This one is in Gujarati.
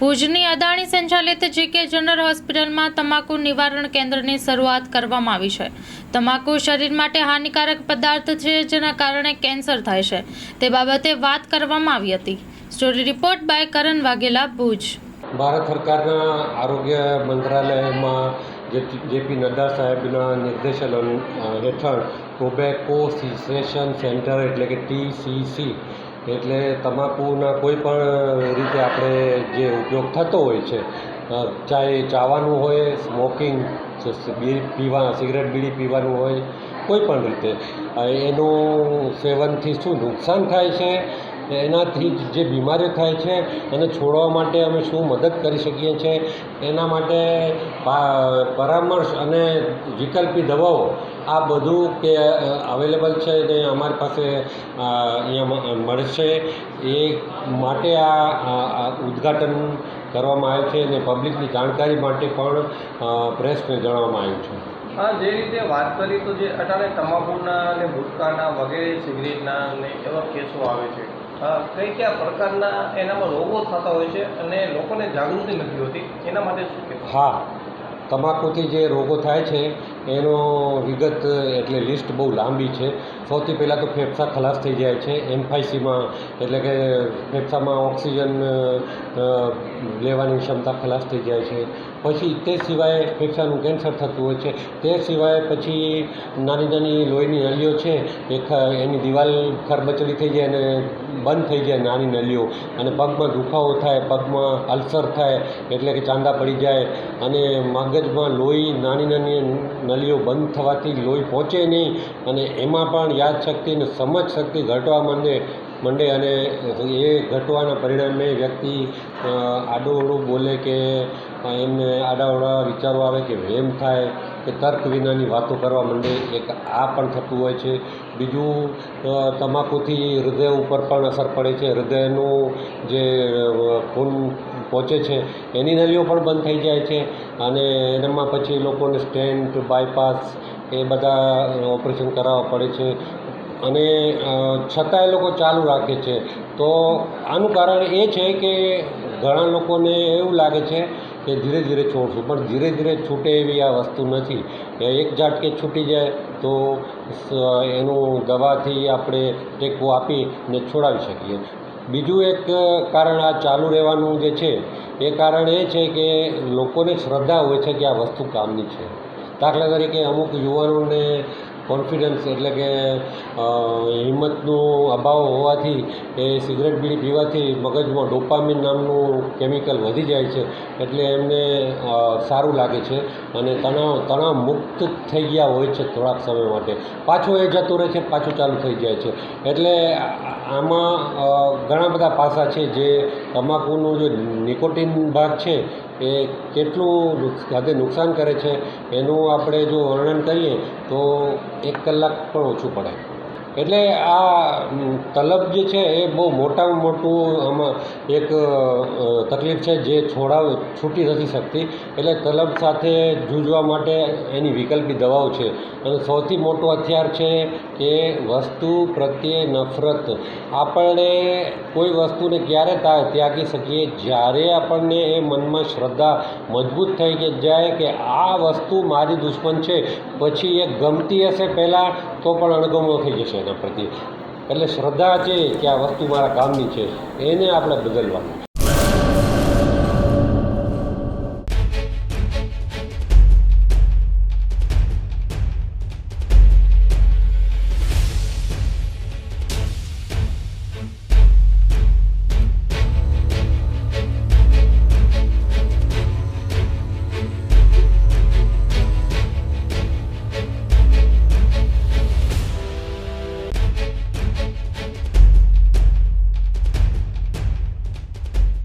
ભુજની અદાણી સંચાલિત જીકે જનરલ હોસ્પિટલમાં તમાકુ નિવારણ કેન્દ્રની શરૂઆત કરવામાં આવી છે. તમાકુ શરીર માટે હાનિકારક પદાર્થ છે, જેના કારણે કેન્સર થાય છે. તે બાબતે વાત કરવામાં આવી હતી. Story report by Karan Vaghela, Bhuj. Bharat સરકારના આરોગ્ય મંત્રાલયમાં જેપી નડ્ડા સાહેબના નિર્દેશન હેઠળ ટોબેકો સિસેશન સેન્ટર એટલે કે ટીસીસી એટલે તમાકુના કોઈ પણ રીતે આપણે જે ઉપયોગ થતો હોય છે ચાહે ચાવાનું હોય સ્મોકિંગ બીડી પીવા, સિગરેટ બીડી પીવાનું હોય, કોઈ પણ રીતે એનું સેવનથી શું નુકસાન થાય છે? એનાથી જે બીમારીઓ થાય છે એને છોડવા માટે અમે શું મદદ કરી શકીએ છીએ એના માટે પરામર્શ અને વિકલ્પી દવાઓ આ બધું કે અવેલેબલ છે ને અમારી પાસે અહીંયા મળશે. એ માટે આ ઉદ્ઘાટન કરવામાં આવ્યું છે અને પબ્લિકની જાણકારી માટે પણ પ્રેસને જણાવવામાં આવ્યું છે. હા, જે રીતે વાત કરી તો જે અટાણે તમાકુના અને ગુટકાના વગેરે સિગરેટના ને એવા કેસો આવે છે. કઈ કયા પ્રકારના એનામાં રોગો થતા હોય છે અને લોકોને જાગૃતિ નથી હોતી? એના માટે શું હા, તમાકુથી જે રોગો થાય છે એનો વિગત, એટલે લિસ્ટ બહુ લાંબી છે. સૌથી પહેલાં તો ફેફસા ખલાસ થઈ જાય છે. એમફાઇસીમાં એટલે કે ફેફસામાં ઓક્સિજન લેવાની ક્ષમતા ખલાસ થઈ જાય છે. પછી તે સિવાય ફેફસાનું કેન્સર થતું હોય છે. તે સિવાય પછી નાની નાની લોહીની નળીઓ છે, એ એની દિવાલ ખરબચડી થઈ જાય અને બંધ થઈ જાય નાની નળીઓ. અને પગમાં દુખાવો થાય, પગમાં અલ્સર થાય, એટલે કે ચાંદા પડી જાય. અને મગજમાં લોહી નાની નાની નળીઓ બંધ થવાથી લોહી પહોંચે નહીં અને એમાં પણ યાદશક્તિ અને સમજ શક્તિ ઘટવા માંડે, મંડે અને એ ઘટવાના પરિણામે વ્યક્તિ આડોઅડું બોલે કે એમને આડાવડા વિચારો આવે કે વેમ થાય, કે તર્ક વિનાની વાતો કરવા માંડે, એક આ પણ થતું હોય છે. બીજું તમાકુથી હૃદય ઉપર પણ અસર પડે છે. હૃદયનું જે ખૂન પહોંચે છે. એની નળીઓ પણ બંધ થઈ જાય છે અને એનામાં પછી લોકોને સ્ટેન્ટ બાયપાસ એ બધા ઓપરેશન કરાવવા પડે છે. અને છતાંય છતાં એ લોકો ચાલુ રાખે છે. તો આનું કારણ એ છે કે ઘણા લોકોને એવું લાગે છે કે ધીરે ધીરે છોડશું. પણ ધીરે ધીરે છૂટે એવી આ વસ્તુ નથી. એક ઝાટકે છૂટી જાય તો એનું દવાથી આપણે ટેકો આપીને છોડાવી શકીએ. બીજું એક કારણ આ ચાલુ રહેવાનું જે છે, એ કારણ એ છે કે લોકોને શ્રદ્ધા હોય છે કે આ વસ્તુ કામની છે. દાખલા તરીકે અમુક યુવાનોને કોન્ફિડન્સ એટલે કે હિંમતનો અભાવ હોવાથી એ સિગરેટ બીડી પીવાથી મગજમાં ડોપામિન નામનું કેમિકલ વધી જાય છે. એટલે એમને સારું લાગે છે અને તણાવ તણાવ મુક્ત થઈ ગયા હોય છે થોડાક સમય માટે. પાછો એ જતો રહે છે, પાછું ચાલુ થઈ જાય છે. એટલે આમાં ઘણા બધા પાસા છે જે તમાકુનું જે નિકોટિન ભાગ છે એ કેટલું હદે નુકસાન કરે છે, એનું આપણે જો વર્ણન કરીએ તો એક કલાક પણ ઓછું પડે. એટલે આ તલબ જે છે એ બહુ મોટામાં મોટું આમાં એક તકલીફ છે જે છોડાવ, છૂટી નથી શકતી. એટલે તલબ સાથે જૂજવા માટે એની વિકલ્પી દવાઓ છે. અને સૌથી મોટું હથિયાર છે કે વસ્તુ પ્રત્યે નફરત. આપણે કોઈ વસ્તુને ક્યારે તા- ત્યાગી શકીએ? જ્યારે આપણને એ મનમાં શ્રદ્ધા મજબૂત થઈ જાય કે આ વસ્તુ મારી દુશ્મન છે. પછી એ ગમતી હશે પહેલાં તો પણ અણગમો થઈ જશે એના પ્રત્યે. એટલે શ્રદ્ધા છે કે આ વસ્તુ મારા કામની છે, એને આપણે બદલવાનું છે.